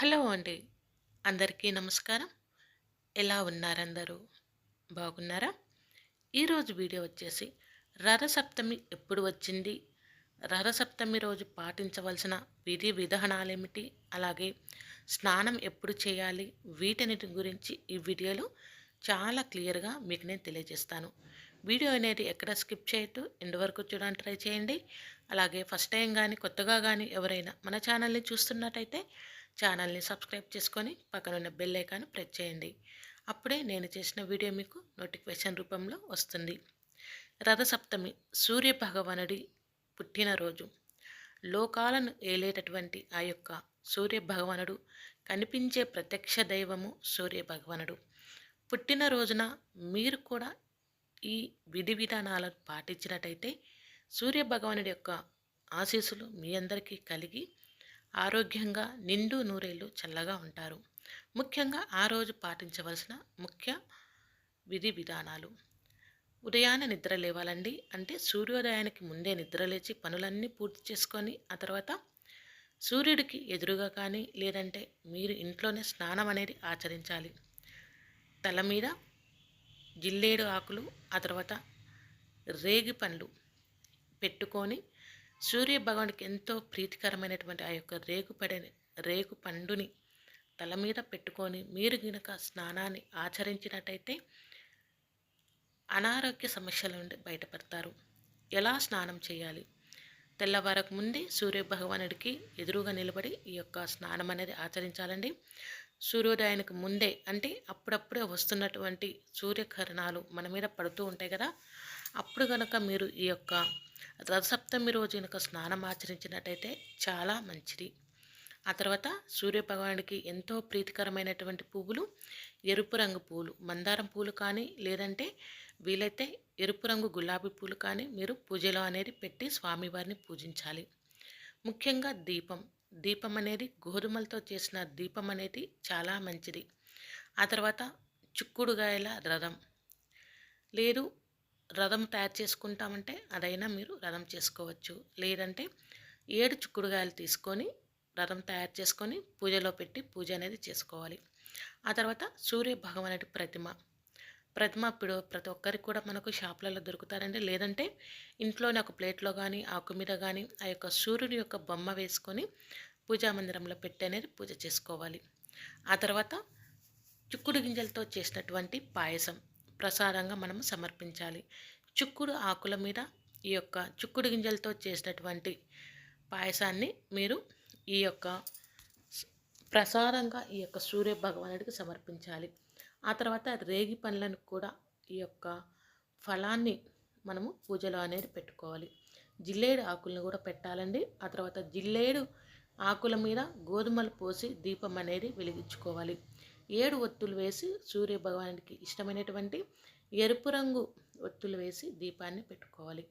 Hello అండి. అందరికీ నమస్కారం. ఎలా ఉన్నారందరూ? బాగున్నారా? ఈరోజు వీడియో వచ్చేసి రథసప్తమి ఎప్పుడు వచ్చింది? రథసప్తమి రోజు పాటించవలసిన విధి విధానాలు ఏమిటి అలాగే స్నానం ఎప్పుడు చేయాలి? వీటన్నిటి గురించి ఈ వీడియోలో చాలా క్లియర్గా మీకు నేను తెలియజేస్తాను. వీడియో అనేది ఎక్కడ స్కిప్ చేయొద్దు ఎండ్ వరకు చూడడానికి ట్రై చేయండి. అలాగే ఫస్ట్ టైం కానీ కొత్తగా కానీ ఎవరైనా మన ఛానల్ని చూస్తున్నట్టయితే ఛానల్ని సబ్స్క్రైబ్ చేసుకొని పక్కనున్న బెల్ ఐకాన్ ప్రెస్ చేయండి. అప్పుడే నేను చేసిన వీడియో మీకు నోటిఫికేషన్ రూపంలో వస్తుంది. రథసప్తమి సూర్య భగవానుడి పుట్టినరోజు. లోకాలను ఏలేటటువంటి ఆ యొక్క సూర్య భగవానుడు కనిపించే ప్రత్యక్ష దైవము సూర్య భగవానుడు పుట్టినరోజున మీరు కూడా ఈ విధి విధానాలను పాటించినట్టయితే సూర్య భగవానుడి యొక్క ఆశీస్సులు మీ అందరికీ కలిగి ఆరోగ్యంగా నిండు నూరేళ్ళు చల్లగా ఉంటారు. ముఖ్యంగా ఆ రోజు పాటించవలసిన ముఖ్య విధి విధానాలు. ఉదయాన్నే నిద్ర లేవాలండి అంటే సూర్యోదయానికి ముందే నిద్ర లేచి పనులన్నీ పూర్తి చేసుకొని ఆ తర్వాత సూర్యుడికి ఎదురుగా కానీ లేదంటే మీరు ఇంట్లోనే స్నానం అనేది ఆచరించాలి. తల మీద జిల్లేడు ఆకులు ఆ తర్వాత రేగి పండ్లు పెట్టుకొని సూర్య భగవానికి ఎంతో ప్రీతికరమైనటువంటి ఆ యొక్క రేగు పడే రేగు పండుని తల మీద పెట్టుకొని మీరు గినక స్నానాన్ని ఆచరించినట్టయితే అనారోగ్య సమస్యల నుండి బయటపడతారు. ఎలా స్నానం చేయాలి? తెల్లవారకు ముందే సూర్య భగవానుడికి ఎదురుగా నిలబడి ఈ యొక్క స్నానం అనేది ఆచరించాలండి. సూర్యోదయానికి ముందే అంటే అప్పుడప్పుడే వస్తున్నటువంటి సూర్యకిరణాలు మన మీద పడుతూ ఉంటాయి కదా. అప్పుడు కనుక మీరు ఈ యొక్క రథసప్తమి రోజు కనుక స్నానం ఆచరించినట్టయితే చాలా మంచిది. ఆ తర్వాత సూర్యభగవానుడికి ఎంతో ప్రీతికరమైనటువంటి పువ్వులు ఎరుపు రంగు పూలు మందారం పూలు కానీ లేదంటే వీలైతే ఎరుపు రంగు గులాబీ పూలు కానీ మీరు పూజలో అనేది పెట్టి స్వామివారిని పూజించాలి. ముఖ్యంగా దీపం దీపం అనేది గోధుమలతో చేసిన దీపం అనేది చాలా మంచిది. ఆ తర్వాత చిక్కుడుగాయల రథం. లేదు రథం తయారు చేసుకుంటామంటే అదైనా మీరు రథం చేసుకోవచ్చు. లేదంటే ఏడు చిక్కుడుగాయలు తీసుకొని రథం తయారు చేసుకొని పూజలో పెట్టి పూజ అనేది చేసుకోవాలి. ఆ తర్వాత సూర్య భగవానుడి ప్రతిమ. ప్రతిమ ఇప్పుడు ప్రతి ఒక్కరికి కూడా మనకు షాపులలో దొరుకుతారండి. లేదంటే ఇంట్లోనే ఒక ప్లేట్లో కానీ ఆకు మీద కానీ ఆ యొక్క సూర్యుని యొక్క బొమ్మ వేసుకొని పూజా మందిరంలో పెట్టి అనేది పూజ చేసుకోవాలి. ఆ తర్వాత చిక్కుడు గింజలతో చేసినటువంటి పాయసం ప్రసాదంగా మనం సమర్పించాలి. చుక్కుడు ఆకుల మీద ఈ యొక్క చిక్కుడు గింజలతో చేసినటువంటి పాయసాన్ని మీరు ఈ యొక్క ప్రసాదంగా ఈ యొక్క సూర్య భగవానుడికి సమర్పించాలి. ఆ తర్వాత రేగి పండ్లను కూడా ఈ యొక్క ఫలాన్ని మనము పూజలో అనేది పెట్టుకోవాలి. జిల్లేడు ఆకులను కూడా పెట్టాలండి. ఆ తర్వాత జిల్లేడు ఆకుల మీద గోధుమలు పోసి దీపం అనేది వెలిగించుకోవాలి. ఏడు ఒత్తులు వేసి సూర్య భగవానుడికి ఇష్టమైనటువంటి ఎరుపు రంగు ఒత్తులు వేసి దీపాన్ని పెట్టుకోవాలి.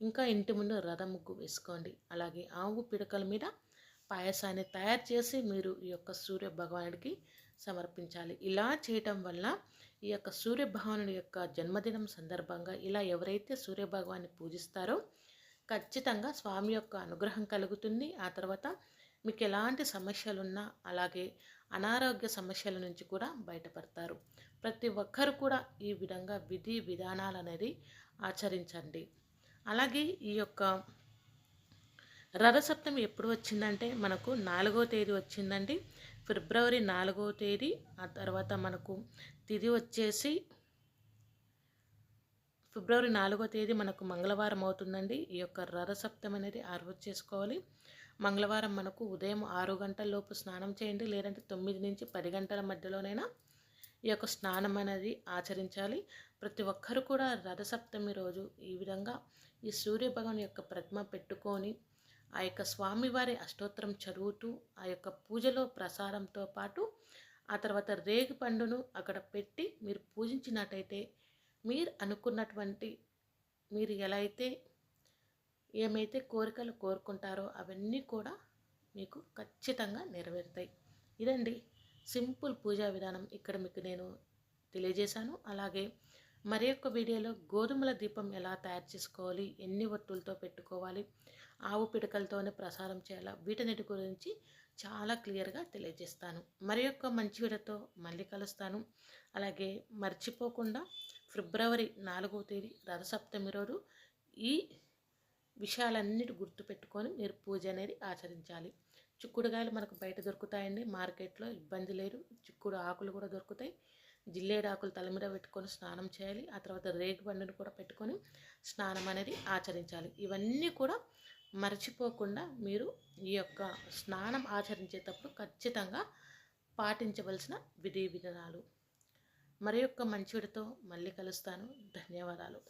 ఇంకా ఇంటి ముందు రథ ముగ్గు వేసుకోండి. అలాగే ఆవు పిడకల మీద పాయసాన్ని తయారు చేసి మీరు ఈ యొక్క సూర్య భగవానుడికి సమర్పించాలి. ఇలా చేయటం వల్ల ఈ యొక్క సూర్య భగవానుడి యొక్క జన్మదినం సందర్భంగా ఇలా ఎవరైతే సూర్య భగవాన్ని పూజిస్తారో ఖచ్చితంగా స్వామి యొక్క అనుగ్రహం కలుగుతుంది. ఆ తర్వాత మీకు ఎలాంటి సమస్యలున్నా అలాగే అనారోగ్య సమస్యల నుంచి కూడా బయటపడతారు. ప్రతి ఒక్కరు కూడా ఈ విధంగా విధి విధానాలు అనేది ఆచరించండి. అలాగే ఈ యొక్క రథసప్తమి ఎప్పుడు వచ్చిందంటే మనకు నాలుగో తేదీ వచ్చిందండి. ఫిబ్రవరి నాలుగో తేదీ ఆ తర్వాత మనకు తిది వచ్చేసి ఫిబ్రవరి నాలుగో తేదీ మనకు మంగళవారం అవుతుందండి. ఈ యొక్క రథసప్తమి అనేది ఆరు చేసుకోవాలి. మంగళవారం మనకు ఉదయం ఆరు గంటల లోపు స్నానం చేయండి. లేదంటే తొమ్మిది నుంచి పది గంటల మధ్యలోనైనా ఈ యొక్క స్నానం అనేది ఆచరించాలి. ప్రతి ఒక్కరు కూడా రథసప్తమి రోజు ఈ విధంగా ఈ సూర్యభగవాన్ యొక్క ప్రతిమ పెట్టుకొని ఆ యొక్క స్వామివారి అష్టోత్తరం చదువుతూ ఆ యొక్క పూజలో ప్రసారంతో పాటు ఆ తర్వాత రేగు పండును అక్కడ పెట్టి మీరు పూజించినట్టయితే మీరు అనుకున్నటువంటి మీరు ఎలా అయితే ఏమైతే కోరికలు కోరుకుంటారో అవన్నీ కూడా మీకు ఖచ్చితంగా నెరవేరుతాయి. ఇదండి సింపుల్ పూజా విధానం. ఇక్కడ మీకు నేను తెలియజేశాను. అలాగే మరి యొక్క వీడియోలో గోధుమల దీపం ఎలా తయారు చేసుకోవాలి? ఎన్ని ఒత్తులతో పెట్టుకోవాలి? ఆవు పిడకలతోనే ప్రసారం చేయాలా? వీటన్నిటి గురించి చాలా క్లియర్గా తెలియజేస్తాను. మరి యొక్క మంచి వీడియోతో మళ్ళీ కలుస్తాను. అలాగే మర్చిపోకుండా ఫిబ్రవరి నాలుగవ తేదీ రథసప్తమి రోజు ఈ విషయాలన్నిటి గుర్తుపెట్టుకొని మీరు పూజ అనేది ఆచరించాలి. చిక్కుడుగాయలు మనకు బయట దొరుకుతాయండి. మార్కెట్లో ఇబ్బంది లేదు. చిక్కుడు ఆకులు కూడా దొరుకుతాయి. జిల్లేడాకులు తల మీద పెట్టుకొని స్నానం చేయాలి. ఆ తర్వాత రేగు బండిని కూడా పెట్టుకొని స్నానం అనేది ఆచరించాలి. ఇవన్నీ కూడా మర్చిపోకుండా మీరు ఈ యొక్క స్నానం ఆచరించేటప్పుడు ఖచ్చితంగా పాటించవలసిన విధి విధానాలు. మరి యొక్క మంచివిడితో మళ్ళీ కలుస్తాను. ధన్యవాదాలు.